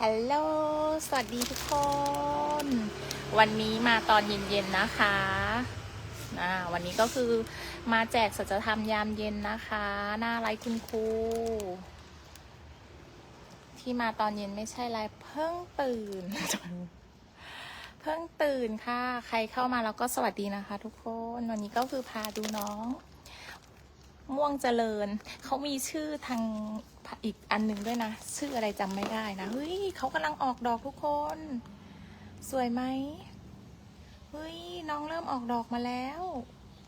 ฮัลโหล สวัสดีทุกคน วันนี้มาตอนเย็นๆนะคะวันนี้ก็คือมาแจกสัจธรรมยามเย็นนะคะ หน้าไลฟ์คุณครู ที่มาตอนเย็นไม่ใช่ไรเพิ่งตื่น เพิ่งตื่นค่ะ ใครเข้ามาแล้วก็สวัสดีนะคะ ทุกคน วันนี้ก็คือพาดูน้อง ม่วงเจริญ เขามีชื่อทางอีกอันหนึ่งด้วยนะ ชื่ออะไรจำไม่ได้นะ เฮ้ยเขากำลังออกดอกทุกคน สวยไหมเฮ้ยน้องเริ่มออกดอกมาแล้ว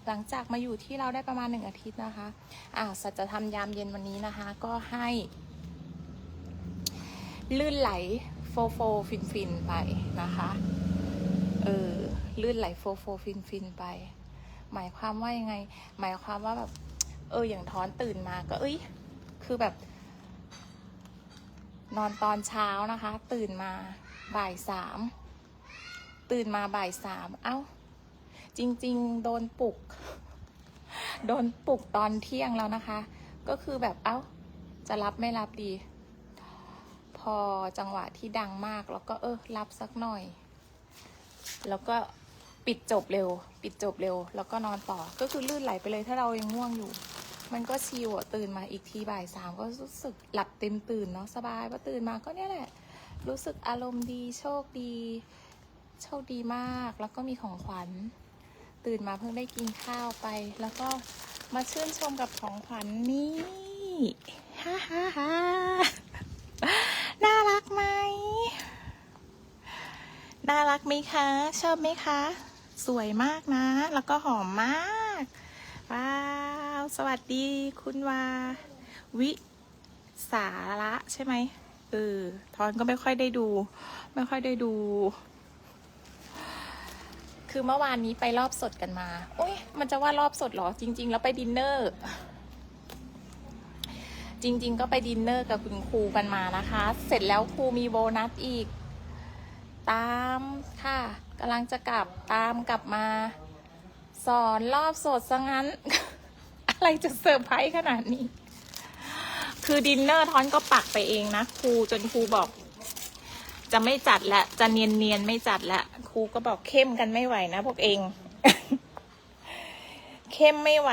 หลังจากมาอยู่ที่เราได้ประมาณหนึ่งอาทิตย์นะคะ อ่าสัจธรรมยามเย็นวันนี้นะคะ ก็ให้ ลื่นไหลโฟโฟฟินฟินไปนะคะเออลื่นไหลโฟโฟฟินฟินไป หมายความว่ายังไง หมายความว่าแบบ เอออย่างท้อนตื่นมาก็เอ้ยคือแบบ นอนตอนเช้านะคะ ตื่นมาบ่ายสามตื่นมาบ่ายสามเอ้า จริง ๆ โดนปลุก โดนปลุกตอนเที่ยงแล้วนะคะ ก็คือแบบเอ้า จะรับไม่รับดี พอจังหวะที่ดังมากแล้วก็เออรับสักหน่อย แล้วก็ปิดจบเร็ว ปิดจบเร็ว แล้วก็นอนต่อ ก็คือลื่นไหลไปเลยถ้าเรายังง่วงอยู่ มันก็ชิวอะตื่นมาอีกทีบ่ายสามก็รู้สึกหลับเต็มตื่นเนาะสบายพอตื่นมาก็เนี่ยแหละ รู้สึกอารมณ์ดีโชคดี โชคดีมากแล้วก็มีของขวัญ ตื่นมาเพิ่งได้กินข้าวไป แล้วก็มาชื่นชมกับของขวัญนี่ฮ่าฮ่าฮ่าน่ารักไหมน่ารักไหมคะ ชอบไหมคะ สวยมากนะ แล้วก็หอมมากว้า สวัสดีคุณวา วิสาระใช่ไหมเออทอนก็ไม่ค่อยได้ดู ไม่ค่อยได้ดู คือเมื่อวานนี้ไปรอบสดกันมาโอ้ยมันจะว่ารอบสดเหรอ จริง ๆ แล้วไปดินเนอร์ จริง ๆ ก็ไปดินเนอร์กับคุณครูกันมานะคะ เสร็จแล้วครูมีโบนัสอีก ตามค่ะกำลังจะกลับตามกลับมา สอนรอบสดซะงั้น อะไรจะเซอร์ไพรส์ขนาดนี้ คือดินเนอร์ท้อนก็ปักไปเองนะครูจนครูบอก จะไม่จัดละจะเนียนเนียนๆไม่จัดละครูก็บอกเข้มกันไม่ไหวนะพวกเอง เข้มไม่ไหว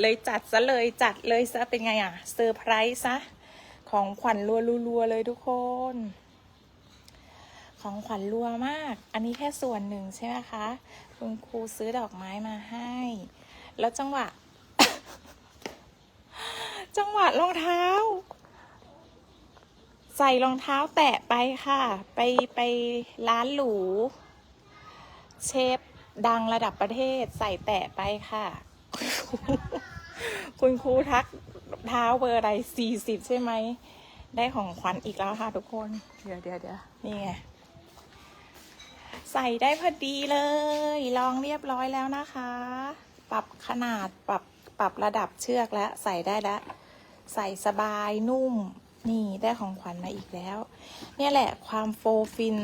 เลยจัดซะเลยจัดเลยซะเป็นไงอะเซอร์ไพรส์ซะของขวัญรัวๆเลยทุกคนของขวัญรัวมาก อันนี้แค่ส่วนหนึ่งใช่ไหมคะ คุณครูซื้อดอกไม้มาให้ แล้วจังหวะ จังหวะรองเท้า ใส่รองเท้าแตะไปค่ะ ไปไปร้านหรู เชฟดังระดับประเทศใส่แตะไปค่ะ คุณครูทักเท้าเบอร์อะไรสี่สิบใช่ไหม ได้ของขวัญอีกแล้วค่ะทุกคน เดี๋ยวเดี๋ยวเดี๋ยวนี่ไงใส่ได้พอดีเลย ลองเรียบร้อยแล้วนะคะ ปรับขนาดปรับปรับระดับเชือกแล้ว ใส่ได้แล้ว ใส่สบายนุ่ม นี่ได้ของขวัญมาอีกแล้ว เนี่ยแหละความโฟฟิน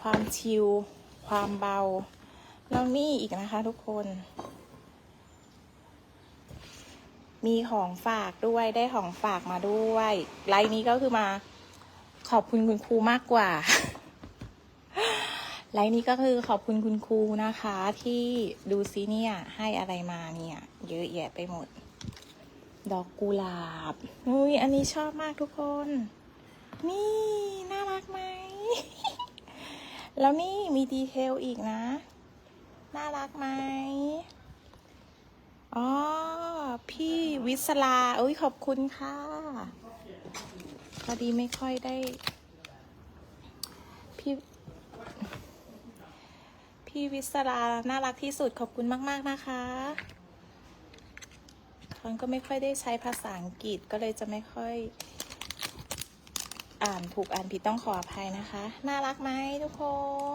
ความชิล ความเบา แล้วนี่อีกนะคะทุกคน มีของฝากด้วยได้ของฝากมาด้วย ไลน์นี้ก็คือมาขอบคุณคุณครูมากกว่า ไลน์นี้ก็คือขอบคุณคุณครูนะคะ ที่ดูซิเนี่ยให้อะไรมาเนี่ย เยอะแยะไปหมด ดอกกุหลาบอุ้ยอันนี้ชอบมากทุกคน นี่ น่ารักไหม แล้วนี่มีดีเทลอีกนะ น่ารักไหมอ๋อ พี่วิศลาอุ้ยขอบคุณค่ะ พอดีไม่ค่อยได้ พี่ พี่วิศราน่ารักที่สุดขอบคุณมาก ๆ นะคะ ทอนก็ไม่ค่อยได้ใช้ภาษาอังกฤษก็เลยจะไม่ค่อย อ่านถูกอ่านผิดต้องขออภัยนะคะ น่ารักไหมทุกค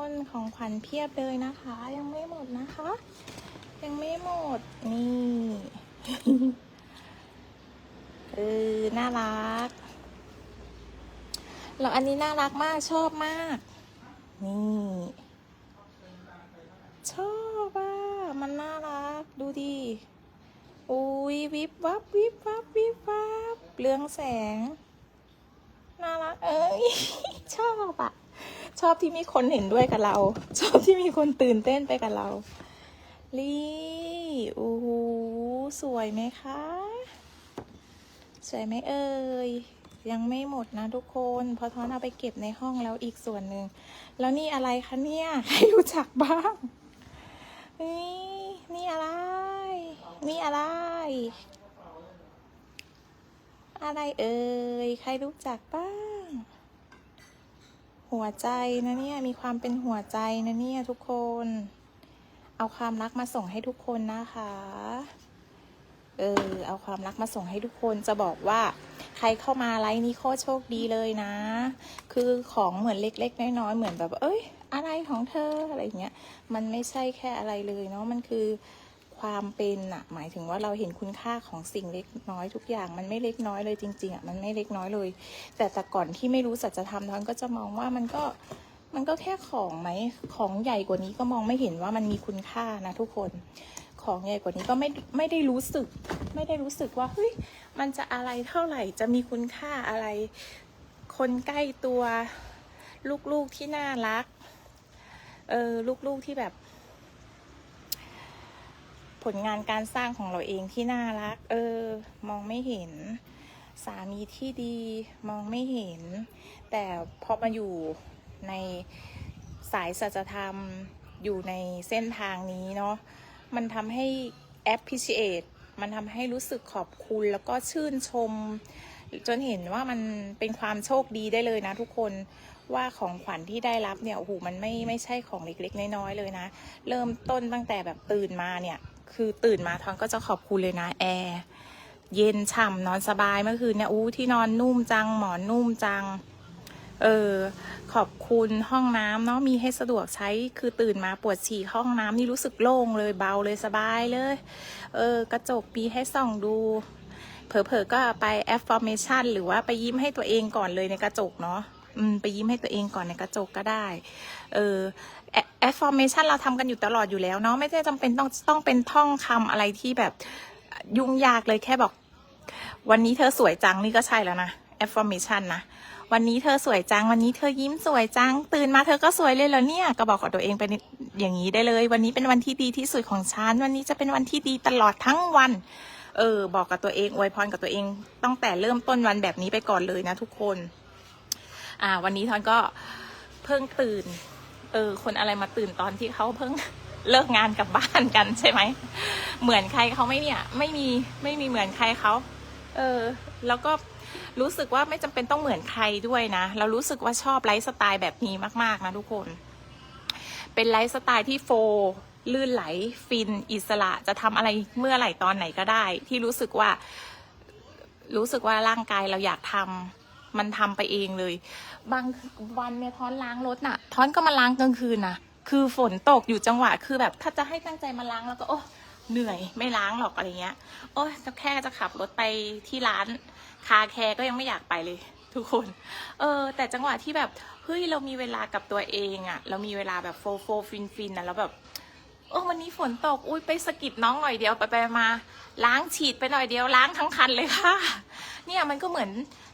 นของขวัญเพียบเลยนะคะ ยังไม่หมดนะคะ ยังไม่หมดนี่เออน่ารักแล้วอันนี้น่ารักมากชอบมาก นี่ชอบอะมันน่ารักดูดิ อุ้ยวิบวับวิบวับวิบวับเรืองแสง น่ารักเอ้ยชอบอะชอบที่มีคนเห็นด้วยกับเรา ชอบที่มีคนตื่นเต้นไปกับเราลี่โอ้โหสวยไหมคะ สวยไหมเอ่ยยังไม่หมดนะทุกคนเพราะทอนเอาไปเก็บในห้องแล้วอีกส่วนหนึ่ง แล้วนี่อะไรคะเนี่ย ใครรู้จักบ้าง นี่ นี่อะไร นี่อะไร อะไรเอ่ย ใครรู้จักบ้าง หัวใจนะเนี่ย มีความเป็นหัวใจนะเนี่ยทุกคน เอาความรักมาส่งให้ทุกคนนะคะ เออ เอาความรักมาส่งให้ทุกคน จะบอกว่าใครเข้ามาไลฟ์นี้โคตรโชคดีเลยนะ คือของเหมือนเล็กๆ น้อยๆ เหมือนแบบ เอ้ย อะไรของเธออะไรอย่างเงี้ย มันไม่ใช่แค่อะไรเลยเนาะ มันคือ ความเป็นอะหมายถึงว่าเราเห็นคุณค่าของสิ่งเล็กน้อยทุกอย่าง มันไม่เล็กน้อยเลยจริงๆอะมันไม่เล็กน้อยเลย แต่แต่ก่อนที่ไม่รู้สัจธรรมทอนก็จะมองว่ามันก็มันก็แค่ของไหมของใหญ่กว่านี้ก็มองไม่เห็นว่ามันมีคุณค่านะทุกคนของใหญ่กว่านี้ก็ไม่ไม่ได้รู้สึก ไม่ได้รู้สึกว่าเฮ้ยมันจะอะไรเท่าไหร่จะมีคุณค่าอะไร คนใกล้ตัว ลูกๆที่น่ารักเออลูกๆที่แบบ ผลงานการสร้างของเราเองที่น่ารัก เออ มองไม่เห็น สามีที่ดีมองไม่เห็น แต่พอมาอยู่ในสายสัจธรรมอยู่ในเส้นทางนี้เนาะมันทำให้ appreciate มันทำให้รู้สึกขอบคุณแล้วก็ชื่นชม จนเห็นว่ามันเป็นความโชคดีได้เลยนะทุกคนว่าของขวัญที่ได้รับเนี่ยโอ้โหมันไม่ไม่ใช่ของเล็กๆ น้อยๆเลยนะ เริ่มต้นตั้งแต่แบบตื่นมาเนี่ย คือตื่นมาทอนก็จะขอบคุณเลยนะแอร์เย็นฉ่ำนอนสบายเมื่อคืนเนี่ยอู้ที่นอนนุ่มจังหมอนนุ่มจัง เออขอบคุณห้องน้ำเนาะมีให้สะดวกใช้คือตื่นมาปวดฉี่ห้องน้ำนี่รู้สึกโล่งเลยเบาเลยสบายเลย เออกระจกมีให้ส่องดูเผลอๆก็ไป affirmation หรือว่าไปยิ้มให้ตัวเองก่อนเลยในกระจกเนาะอืมไปยิ้มให้ตัวเองก่อนในกระจกก็ได้ เออ affirmation เราทำกันอยู่ตลอดอยู่แล้วเนาะไม่ได้จำเป็นต้องต้องเป็นท่องคำอะไรที่แบบยุ่งยากเลยแค่บอก วันนี้เธอสวยจังนี่ก็ใช่แล้วนะ affirmation นะวันนี้เธอสวยจัง วันนี้เธอยิ้มสวยจัง ตื่นมาเธอก็สวยเลยเหรอเนี่ย ก็บอกกับตัวเองไปอย่างนี้ได้เลย วันนี้เป็นวันที่ดีที่สุดของฉัน วันนี้จะเป็นวันที่ดีตลอดทั้งวัน เออ บอกกับตัวเอง อวยพรกับตัวเอง ตั้งแต่เริ่มต้นวันแบบนี้ไปก่อนเลยนะทุกคน อ่า วันนี้ทอนก็เพิ่งตื่น เออ คนอะไรมาตื่นตอนที่เขาเพิ่งเลิกงานกลับบ้านกันใช่ไหม เหมือนใครเขาไม่เนี่ย ไม่มีไม่มีเหมือนใครเขา เออ แล้วก็รู้สึกว่าไม่จำเป็นต้องเหมือนใครด้วยนะ เรารู้สึกว่าชอบไลฟ์สไตล์แบบนี้มาก ๆ นะทุกคน เป็นไลฟ์สไตล์ที่โฟล์ลื่นไหลฟินอิสระจะทำอะไรเมื่อไหร่ตอนไหนก็ได้ ที่รู้สึกว่า รู้สึกว่าร่างกายเราอยากทำ มันทำไปเองเลย บางวันเนี่ยท้อนล้างรถน่ะ ท้อนก็มาล้างกลางคืนนะคือฝนตกอยู่จังหวะคือแบบถ้าจะให้ตั้งใจมาล้างแล้วก็โอ้เหนื่อยไม่ล้างหรอกอะไรเงี้ย โอ้ยก็แค่จะขับรถไปที่ร้าน คาแคร์ก็ยังไม่อยากไปเลย ทุกคน เออ แต่จังหวะที่แบบเฮ้ยเรามีเวลากับตัวเองอะเรามีเวลาแบบโฟโฟฟินฟินอะแล้วแบบ เออวันนี้ฝนตก อุ้ยไปสกิดน้องหน่อยเดียวไปไปมาล้างฉีดไปหน่อยเดียวล้างทั้งคันเลยค่ะ เนี่ยมันก็เหมือน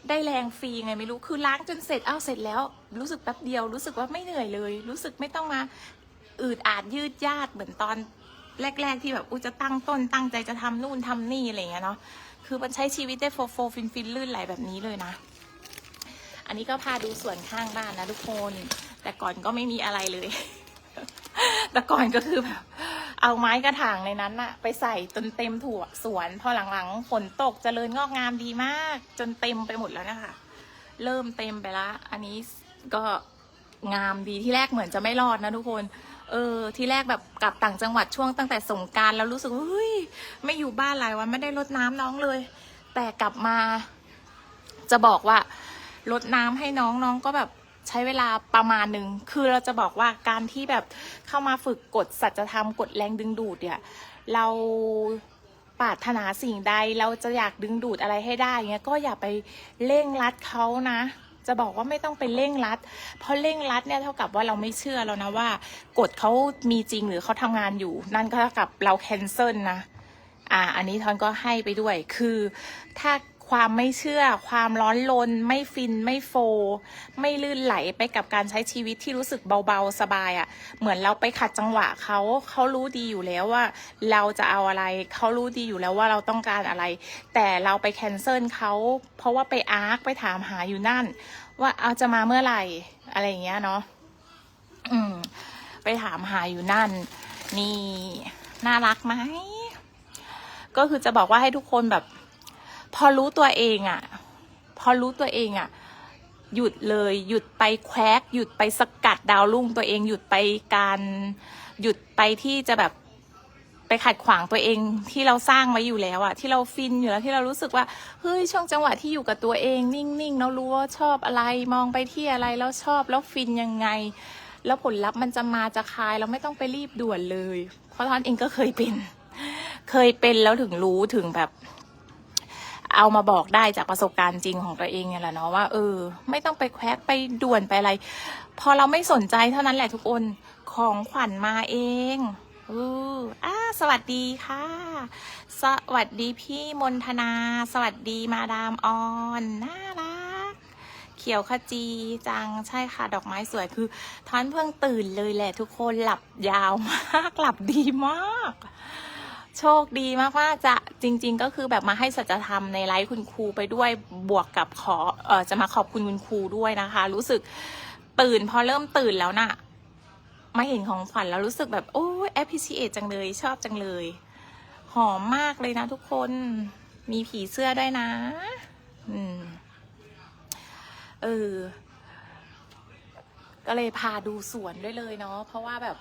ได้แรงฟรีไงไม่รู้ คือล้างจนเสร็จอ้าวเสร็จแล้ว รู้สึกแป๊บเดียว รู้สึกว่าไม่เหนื่อยเลย รู้สึกไม่ต้องมาอืดอาดยืดยาดเหมือนตอนแรก ๆ ที่แบบอุยจะตั้งต้นตั้งใจจะทำนู่นทำนี่อะไรเงี้ยเนาะ คือมันใช้ชีวิตได้โฟโฟฟินฟินลื่นไหลแบบนี้เลยนะ อันนี้ก็พาดูสวนข้างบ้านนะทุกคน แต่ก่อนก็ไม่มีอะไรเลย แต่ก่อนก็คือแบบเอาไม้กระถางในนั้นอะไปใส่จนเต็มถั่วสวน พอหลังๆฝนตกจเจริญงอกงามดีมาก จนเต็มไปหมดแล้วนะคะ เริ่มเต็มไปละอันนี้ก็งามดีที่แรกเหมือนจะไม่รอดนะทุกคน เออ ที่แรกแบบกลับต่างจังหวัดช่วงตั้งแต่สงการแล้วรู้สึกว่าเฮ้ยไม่อยู่บ้านหลายวันไม่ได้รดน้ำน้องเลย แต่กลับมา จะบอกว่ารดน้ำให้น้องน้องก็แบบ ใช้เวลาประมาณหนึ่งคือเราจะบอกว่าการที่แบบเข้ามาฝึกกฎสัจธรรมกฎแรงดึงดูดเนี่ยเราปรารถนาสิ่งใดเราจะอยากดึงดูดอะไรให้ได้เงี้ยก็อย่าไปเร่งรัดเขานะ จะบอกว่าไม่ต้องไปเร่งรัด เพราะเร่งรัดเนี่ยเท่ากับว่าเราไม่เชื่อแล้วนะว่ากฎเขามีจริงหรือเขาทำงานอยู่ นั่นก็เท่ากับเราแคนเซิลนะอ่าอันนี้ทอนก็ให้ไปด้วยคือถ้า ความไม่เชื่อ ความร้อนลน ไม่ฟินไม่โฟ ไม่ลื่นไหลไปกับการใช้ชีวิตที่รู้สึกเบาๆ สบายอะ่ะ เหมือนเราไปขัดจังหวะเขาเขารู้ดีอยู่แล้วว่า เราจะเอาอะไรเขารู้ดีอยู่แล้วว่าเราต้องการอะไร แต่เราไปแคนเซิลเขาเพราะว่าไปอาร์คไปถามหาอยู่นั่น ว่าเอาจะมาเมื่อไหร่อะไรอย่างเงี้ยเนาะอืม ไปถามหาอยู่นั่น นี่น่ารักไหมก็คือจะบอกว่าให้ทุกคนแบบ พอรู้ตัวเองอะ่ะ พอรู้ตัวเองอะ่ะ หยุดเลยหยุดไปแควกหยุดไปสกัดดาวรุ่งตัวเองหยุดไปการหยุดไปที่จะแบบไปขัดขวางตัวเองที่เราสร้างไว้อยู่แล้วอะที่เราฟินอยู่แล้วที่เรารู้สึกว่าเฮ้ยช่วงจังหวะที่อยู่กับตัวเองนิ่งๆเรารู้ว่าชอบอะไรมองไปที่อะไรแล้วชอบแล้วฟินยังไง แล้วผลลัพธ์มันจะมาจะคายเราไม่ต้องไปรีบด่วนเลย เพราะท่านเองก็เคยเป็น เคยเป็นแล้วถึงรู้ถึงแบบ เอามาบอกได้จากประสบการณ์จริงของตัวเองเนี่ยแหละเนาะว่าเออ ไม่ต้องไปแควกไปด่วนไปอะไร พอเราไม่สนใจเท่านั้นแหละทุกคนของขวัญมาเองอืออ่าสวัสดีค่ะ สวัสดีพี่มนทนา สวัสดีมาดามออนน่ารัก เขียวขจีจังใช่ค่ะ ดอกไม้สวยคือท่านเพิ่งตื่นเลยแหละทุกคนหลับยาวมาก หลับดีมาก โชคดีมากว่าจะจริง ๆ ก็คือแบบมาให้สัจธรรมในไลฟ์คุณครูไปด้วยบวกกับขอเออจะมาขอบคุณคุณครูด้วยนะคะ รู้สึกตื่นพอเริ่มตื่นแล้วน่ะมาเห็นของขวัญแล้วรู้สึกแบบโอ้ย appreciate จังเลยชอบจังเลย หอมมากเลยนะทุกคนมีผีเสื้อด้วยนะ อืม เออ ก็เลยพาดูสวนด้วยเลยเนาะ เพราะว่าแบบ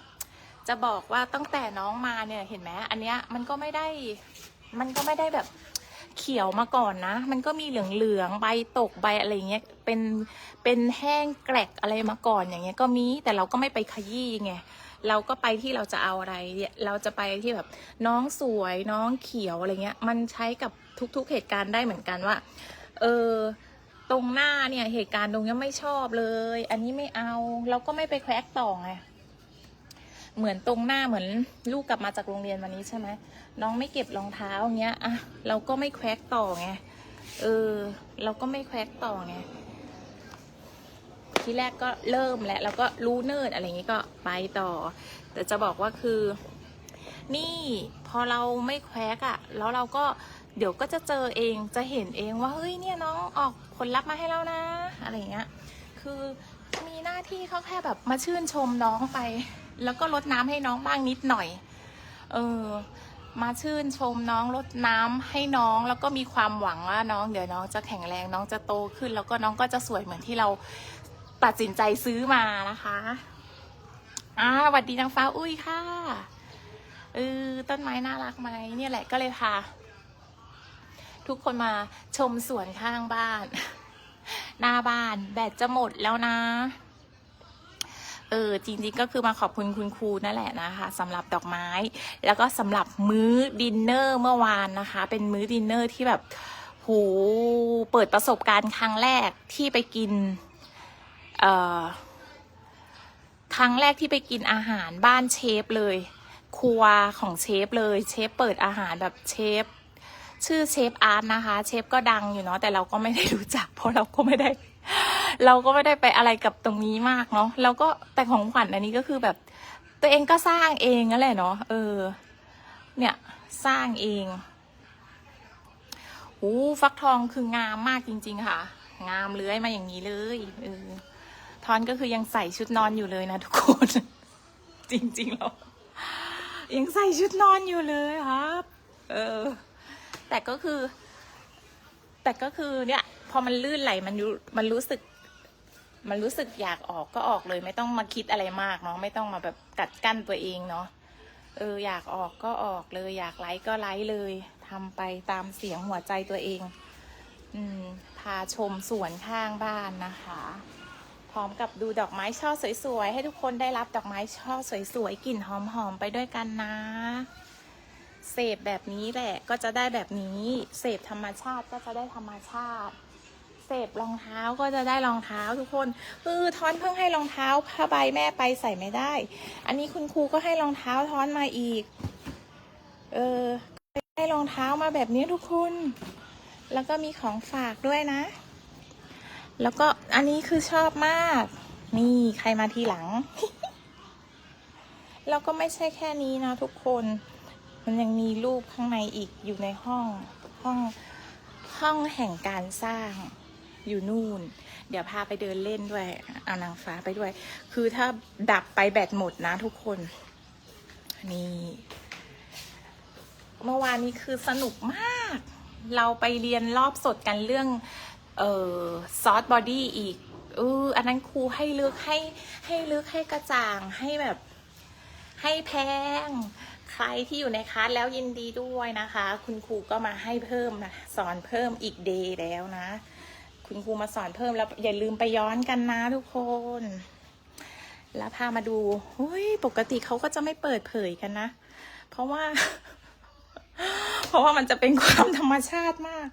จะบอกว่าตั้งแต่น้องมาเนี่ยเห็นไหมอันเนี้ยมันก็ไม่ได้มันก็ไม่ได้แบบเขียวมาก่อนนะ มันก็มีเหลืองๆใบตกใบอะไรเงี้ย เป็น เป็นแห้งแกลกอะไรมาก่อนอย่างเงี้ยก็มี แต่เราก็ไม่ไปขยี้ไง เราก็ไปที่เราจะเอาอะไรเนี่ยเราจะไปที่แบบน้องสวยน้องเขียวอะไรเงี้ย มันใช้กับทุกๆเหตุการณ์ได้เหมือนกันว่า เออ ตรงหน้าเนี่ยเหตุการณ์ตรงนี้ไม่ชอบเลย อันนี้ไม่เอา เราก็ไม่ไปแควกต่อไง เหมือนตรงหน้าเหมือนลูกกลับมาจากโรงเรียนวันนี้ใช่ไหมน้องไม่เก็บรองเท้าอย่างเงี้ยอะเราก็ไม่แควกต่อไงเออ เราก็ไม่แควกต่อไงที่แรกก็เริ่มและแล้วก็รู้เนิร์ดอะไรอย่างงี้ก็ไปต่อ แต่จะบอกว่าคือ นี่พอเราไม่แควกอะ่ะ แล้วเราก็เดี๋ยวก็จะเจอเองจะเห็นเองว่าเฮ้ยเนี่ยน้องออกผลลัพธ์มาให้แล้วนะ อะไรเงี้ย คือ มีหน้าที่เขาแค่แบบมาชื่นชมน้องไป แล้วก็ลดน้ำให้น้องบ้างนิดหน่อย เออ มาชื่นชมน้องลดน้ำให้น้อง แล้วก็มีความหวังว่าน้อง เดี๋ยวน้องจะแข็งแรงน้องจะโตขึ้น แล้วก็น้องก็จะสวยเหมือนที่เราตัดสินใจซื้อมานะคะอ่าสวัสดีนางฟ้าอุ้ยค่ะเออต้นไม้น่ารักไหมเนี่ยแหละก็เลยพาทุกคนมาชมสวนข้างบ้าน หน้าบ้านแบตจะหมดแล้วนะ เออจริงๆก็คือมาขอบคุณคุณครูนั่นแหละนะคะสำหรับดอกไม้ แล้วก็สำหรับมื้อดินเนอร์เมื่อวานนะคะ เป็นมื้อดินเนอร์ที่แบบโหเปิดประสบการณ์ครั้งแรกที่ไปกินเอ่อครั้งแรกที่ไปกินอาหารบ้านเชฟเลย ครัวของเชฟเลย เชฟเปิดอาหารแบบเชฟ ชื่อเชฟอาร์ตนะคะ เชฟก็ดังอยู่เนาะแต่เราก็ไม่ได้รู้จัก เพราะเราก็ไม่ได้ เราก็ไม่ได้ไปอะไรกับตรงนี้มากเนาะแล้วก็แต่ของขวัญอันนี้ก็คือแบบ ตัวเองก็สร้างเองนั่นแหละเนาะเออ เนี่ยสร้างเองโอ้ฟักทองคืองามมากจริง ๆ ค่ะ งามเลื้อยมาอย่างนี้เลยเออทอนก็คือยังใส่ชุดนอนอยู่เลยนะทุกคน จริงๆแล้วยังใส่ชุดนอนอยู่เลยครับ เออ แต่ก็คือ แต่ก็คือเนี่ย พอมันลื่นไหลมันมันรู้สึก มันรู้สึกอยากออกก็ออกเลย ไม่ต้องมาคิดอะไรมากเนาะไม่ต้องมาแบบกัดกั้นตัวเองเนาะเอออยากออกก็ออกเลย อยากไลค์ก็ไลค์เลยทำไปตามเสียงหัวใจตัวเอง อืมพาชมสวนข้างบ้านนะคะพร้อมกับดูดอกไม้ช่อสวยๆ ให้ทุกคนได้รับดอกไม้ช่อสวยๆ กลิ่นหอมๆ ไปด้วยกันนะ เสพแบบนี้แหละก็จะได้แบบนี้ เสพธรรมชาติก็จะได้ธรรมชาติ เสพรองเท้าก็จะได้รองเท้าทุกคนเออท้อนเพิ่งให้รองเท้าผ้าใบแม่ไปใส่ไม่ได้ อันนี้คุณครูก็ให้รองเท้าท้อนมาอีก เออให้รองเท้ามาแบบนี้ทุกคน แล้วก็มีของฝากด้วยนะ แล้วก็อันนี้คือชอบมาก นี่ใครมาทีหลังแล้วก็ไม่ใช่แค่นี้นะทุกคน มันยังมีรูปข้างในอีกอยู่ในห้องห้องห้องแห่งการสร้างอยู่นู่น เดี๋ยวพาไปเดินเล่นด้วย เอานางฟ้าไปด้วย คือถ้าดับไปแบตหมดนะทุกคน นี่เมื่อวานนี้คือสนุกมาก เราไปเรียนรอบสดกันเรื่อง เออซอสบอดี้อีกเอออันนั้นครูให้ลึกให้ให้ลึกให้กระจ่างให้แบบ ให้แพง ใครที่อยู่ในคลาสแล้วยินดีด้วยนะคะ คุณครูก็มาให้เพิ่มนะสอนเพิ่มอีกเดย์แล้วนะ คุณครูมาสอนเพิ่มแล้วอย่าลืมไปย้อนกันนะทุกคน แล้วพามาดูเฮ้ยปกติเขาก็จะไม่เปิดเผยกันนะ เพราะว่า เพราะว่ามันจะเป็นความธรรมชาติมาก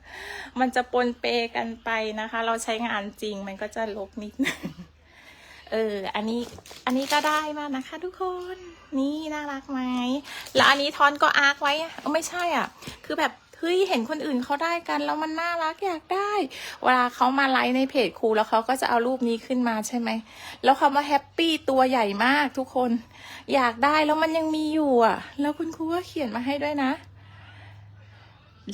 มันจะปนเปกันไปนะคะ เราใช้งานจริงมันก็จะลกนิดนึง เออ อันนี้ อันนี้ก็ได้มานะคะ ทุกคน นี่น่ารักไหม แล้วอันนี้ทอนก็อาร์คไว้อะเอาไม่ใช่อะ คือแบบเฮ้ยเห็นคนอื่นเขาได้กันแล้วมันน่ารักอยากได้ เวลาเขามาไลฟ์ในเพจครูแล้วเขาก็จะเอารูปนี้ขึ้นมาใช่ไหม แล้วคำว่าแฮปปี้ตัวใหญ่มากทุกคน อยากได้แล้วมันยังมีอยู่อะ แล้วคุณครูก็เขียนมาให้ด้วยนะ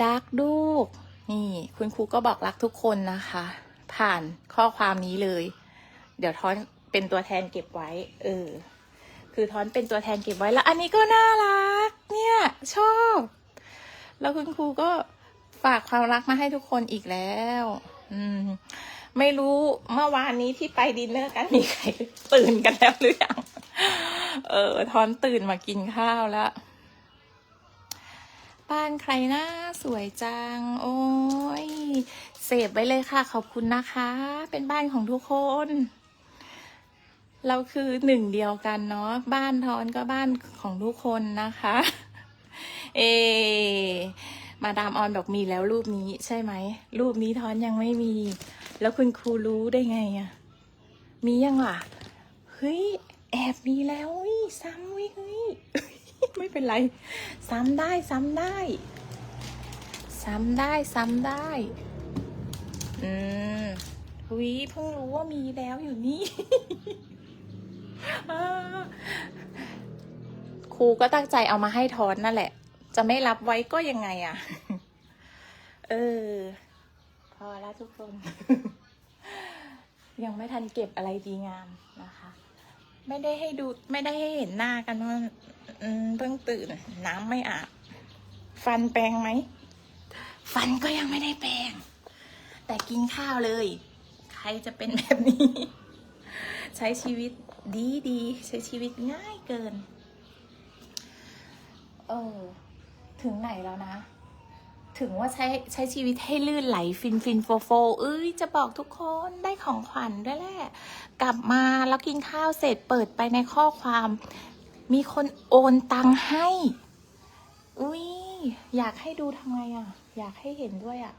ดักดูกนี่คุณครูก็บอกรักทุกคนนะคะ ผ่านข้อความนี้เลย เดี๋ยวทอน เป็นตัวแทนเก็บไว้ เออ คือทอนเป็นตัวแทนเก็บไว้แล้ว อันนี้ก็น่ารัก เนี่ย ชอบ แล้วคุณครูก็ฝากความรักมาให้ทุกคนอีกแล้ว อืม ไม่รู้เมื่อวานนี้ที่ไปดินเนอร์กันมีใครตื่นกันแล้วหรือยัง เออ ทอนตื่นมากินข้าวแล้วบ้านใครนะสวยจัง โอ้ยเสพไว้เลยค่ะ ขอบคุณนะคะ เป็นบ้านของทุกคน เราคือหนึ่งเดียวกันเนาะบ้านทอนก็บ้านของทุกคนนะคะ เอ มาดามออนบอกมีแล้วรูปนี้ใช่ไหม รูปนี้ทอนยังไม่มี แล้วคุณครูรู้ได้ไงอะมียังล่ะ เฮ้ย แอบมีแล้วเฮ้ยซ้ำเว้ยเฮ้ย ไม่เป็นไร ซ้ำได้ซ้ำได้ ซ้ำได้ซ้ำได้ อืมวิเพิ่งรู้ว่ามีแล้วอยู่นี่ ครูก็ตั้งใจเอามาให้ทอนนั่นแหละ จะไม่รับไว้ก็ยังไงอะเออ พอแล้วทุกคน ยังไม่ทันเก็บอะไรดีงามนะคะ ไม่ได้ให้ดู ไม่ได้ให้เห็นหน้ากันว่าเพิ่งตื่น น้ำไม่อาบ ฟันแปรงไหม ฟันก็ยังไม่ได้แปรงแต่กินข้าวเลย ใครจะเป็นแบบนี้ ใช้ชีวิต ดีดีใช้ชีวิตง่ายเกิน เออ ถึงไหนแล้วนะ ถึงว่าใช้ใช้ชีวิตให้ลื่นไหลฟินฟินโฟโฟเอ้ยจะบอกทุกคนได้ของขวัญด้วยแหละ กลับมาแล้วกินข้าวเสร็จเปิดไปในข้อความ มีคนโอนตังให้ อุ้ยอยากให้ดูทำไงอะ อยากให้เห็นด้วยอะ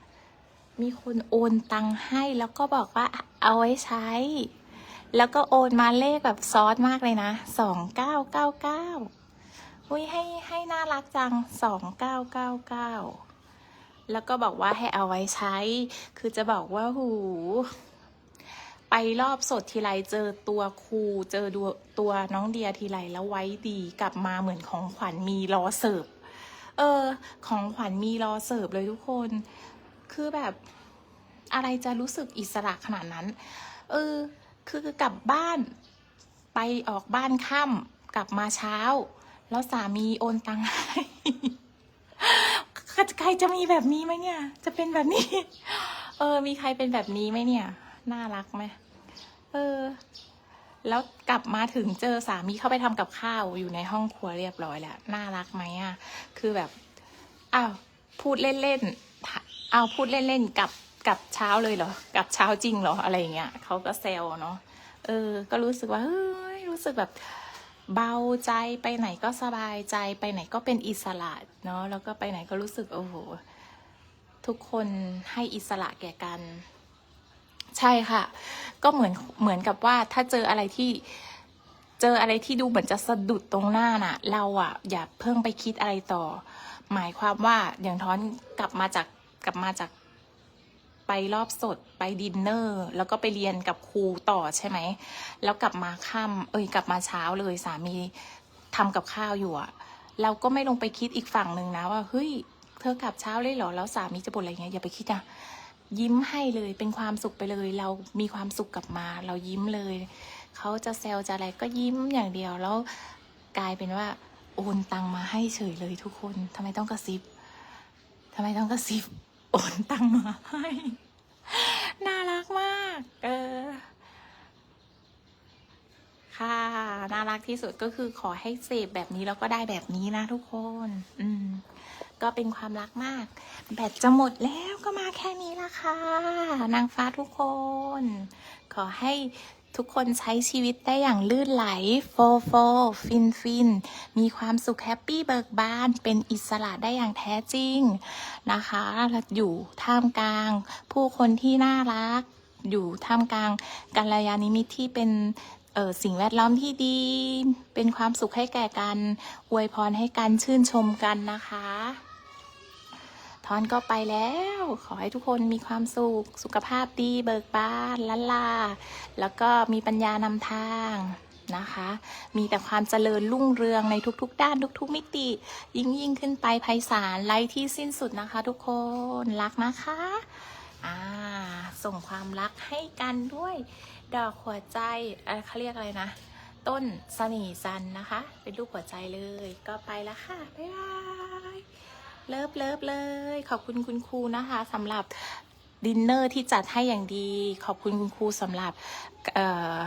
มีคนโอนตังให้แล้วก็บอกว่าเอาไว้ใช้ แล้วก็โอนมาเลขแบบซอสมากเลยนะสองเก้าเก้าเก้าอุ้ยให้ให้น่ารักจังสองเก้าเก้าเก้าแล้วก็บอกว่าให้เอาไว้ใช้ คือจะบอกว่าหู ไปรอบสดทีไรเจอตัวครูเจอดูตัวน้องเดียทีไรแล้วไว้ดีกลับมาเหมือนของขวัญมีรอเสิร์ฟ เออ ของขวัญมีรอเสิร์ฟเลยทุกคน คือแบบอะไรจะรู้สึกอิสระขนาดนั้น เออ คือกลับบ้านไปออกบ้านค่ำกลับมาเช้า แล้วสามีโอนตังค์ให้ใครจะมีแบบนี้ไหมเนี่ย จะเป็นแบบนี้ เออ มีใครเป็นแบบนี้ไหมเนี่ย น่ารักไหมเออ แล้วกลับมาถึงเจอสามีเข้าไปทำกับข้าวอยู่ในห้องครัวเรียบร้อยแล้ว น่ารักไหมอะ คือแบบ อ้าว พูดเล่นๆอ้าวพูดเล่นๆกับ กับเช้าเลยเหรอกับเช้าจริงเหรออะไรอย่างเงี้ยเขาก็แซวเนาะเออ ก็รู้สึกว่าเฮ้ยรู้สึกแบบเบาใจไปไหนก็สบายใจไปไหนก็เป็นอิสระเนาะแล้วก็ไปไหนก็รู้สึกโอ้โหทุกคนให้อิสระแก่กัน ใช่ค่ะ ก็เหมือนเหมือนกับว่าถ้าเจออะไรที่เจออะไรที่ดูเหมือนจะสะดุดตรงหน้าน่ะ เราอะอย่าเพิ่งไปคิดอะไรต่อ หมายความว่าอย่างท้อนกลับมาจากกลับมาจาก ไปรอบสดไปดินเนอร์ แล้วก็ไปเรียนกับครูต่อใช่ไหม แล้วกลับมาค่ำเอ้ยกลับมาเช้าเลยสามีทำกับข้าวอยู่อะเราก็ไม่ลงไปคิดอีกฝั่งหนึ่งนะว่าเฮ้ยเธอกลับเช้าเลยเหรอแล้วสามีจะบ่นอะไรเงี้ยอย่าไปคิดนะยิ้มให้เลยเป็นความสุขไปเลย เรามีความสุขกลับมา เรายิ้มเลยเขาจะแซวจะอะไรก็ยิ้มอย่างเดียวแล้วกลายเป็นว่าโอนตังมาให้เฉยเลยทุกคนทำไมต้องกระซิบทำไมต้องกระซิบ โอนตังมาให้ น่ารักมาก เออ ค่ะ น่ารักที่สุดก็คือขอให้เสพแบบนี้แล้วก็ได้แบบนี้นะทุกคน อืม ก็เป็นความรักมาก แบตจะหมดแล้วก็มาแค่นี้ละค่ะ นางฟ้าทุกคน ขอให้ ทุกคนใช้ชีวิตได้อย่างลื่นไหล โฟโฟ ฟินฟิน มีความสุขแฮปปี้เบิกบาน เป็นอิสระได้อย่างแท้จริงนะคะอยู่ท่ามกลาง ผู้คนที่น่ารัก อยู่ท่ามกลางกัลยาณมิตรที่เป็นออสิ่งแวดล้อมที่ดี เป็นความสุขให้แก่กัน อวยพรให้กัน ชื่นชมกันนะคะ ทอนก็ไปแล้ว ขอให้ทุกคนมีความสุข สุขภาพดี เบิกบานละลา แล้วก็มีปัญญานำทางนะคะ มีแต่ความเจริญรุ่งเรืองในทุกๆ ด้านทุกๆ มิติ ยิ่งยิ่งขึ้นไปไพศาลไร้ที่สิ้นสุดนะคะ ทุกคนรักนะคะอ่าส่งความรักให้กันด้วยดอกหัวใจเออเขาเรียกอะไรนะ ต้นสนีจันนะคะ เป็นรูปหัวใจเลย ก็ไปแล้วค่ะ บ๊ายบาย เลิฟเลิฟเลย ขอบคุณคุณครูนะคะสำหรับดินเนอร์ที่จัดให้อย่างดี ขอบคุณคุณครูสำหรับเออ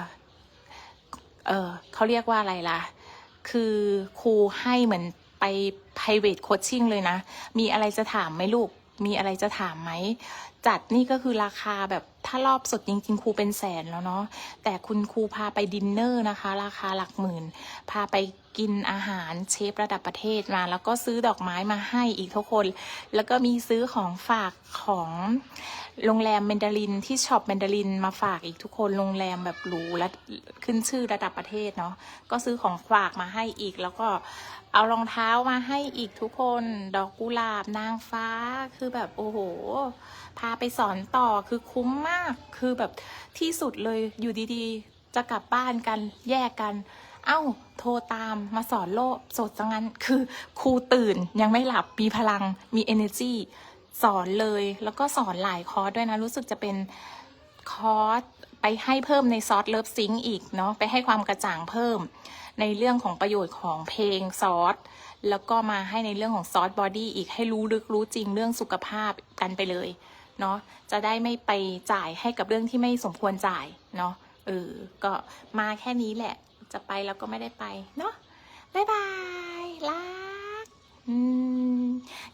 เออเขาเรียกว่าอะไรล่ะ คือครูให้เหมือนไป private coaching เลยนะ มีอะไรจะถามไหมลูก มีอะไรจะถามไหม จัดนี่ก็คือราคาแบบถ้ารอบสดจริง ๆ ครูเป็นแสนแล้วเนาะแต่คุณครูพาไปดินเนอร์นะคะ ราคาหลักหมื่น พาไปกินอาหารเชฟระดับประเทศมา แล้วก็ซื้อดอกไม้มาให้อีกทุกคน แล้วก็มีซื้อของฝากของโรงแรมแมนดารินที่ช็อปแมนดารินมาฝากอีกทุกคนโรงแรมแบบหรูและขึ้นชื่อระดับประเทศเนาะก็ซื้อของฝากมาให้อีก แล้วก็เอารองเท้ามาให้อีกทุกคน ดอกกุหลาบนางฟ้าคือแบบโอ้โห พาไปสอนต่อคือคุ้มมากคือแบบที่สุดเลยอยู่ดีๆ จะกลับบ้านกันแยกกัน เอ้า โทรตามมาสอนโลกสดจังงั้น คือครูตื่นยังไม่หลับมีพลังมี energy สอนเลยแล้วก็สอนหลายคอร์สด้วยนะ รู้สึกจะเป็นคอร์สไปให้เพิ่มในซอสเลิฟซิงอีกเนาะไปให้ความกระจ่างเพิ่ม ในเรื่องของประโยชน์ของเพลงซอสแล้วก็มาให้ในเรื่องของซอสบอดี้อีกให้รู้ลึกรู้จริงเรื่องสุขภาพกันไปเลย เนาะจะได้ไม่ไปจ่ายให้กับเรื่องที่ไม่สมควรจ่ายเนาะเออก็มาแค่นี้แหละ จะไปแล้วก็ไม่ได้ไปเนาะบ๊ายบายรักอืม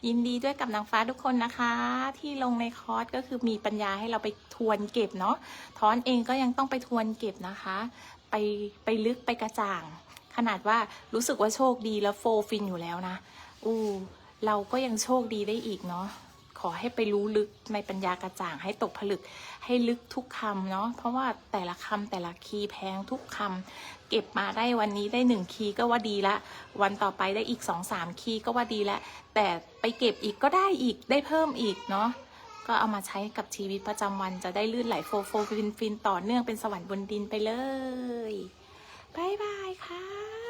ยินดีด้วยกับนางฟ้าทุกคนนะคะ ที่ลงในคอร์สก็คือมีปัญญาให้เราไปทวนเก็บเนาะทอนเองก็ยังต้องไปทวนเก็บนะคะ ไปไปลึกไปกระจ่าง ขนาดว่ารู้สึกว่าโชคดีแล้วโฟฟินอยู่แล้วนะ อู้เราก็ยังโชคดีได้อีกเนาะ ขอให้ไปรู้ลึกในปัญญากระจ่างให้ตกผลึกให้ลึกทุกคำเนาะเพราะว่าแต่ละคำแต่ละคีย์แพงทุกคำเก็บมาได้วันนี้ได้หนึ่งคีย์ก็ว่าดีละ วันต่อไปได้อีกสองสามคีย์ก็ว่าดีละ แต่ไปเก็บอีกก็ได้อีกได้เพิ่มอีกเนาะก็เอามาใช้กับชีวิตประจำวันจะได้ลื่นไหลโฟโฟฟินฟินต่อเนื่องเป็นสวรรค์บนดินไปเลยบายบายค่ะ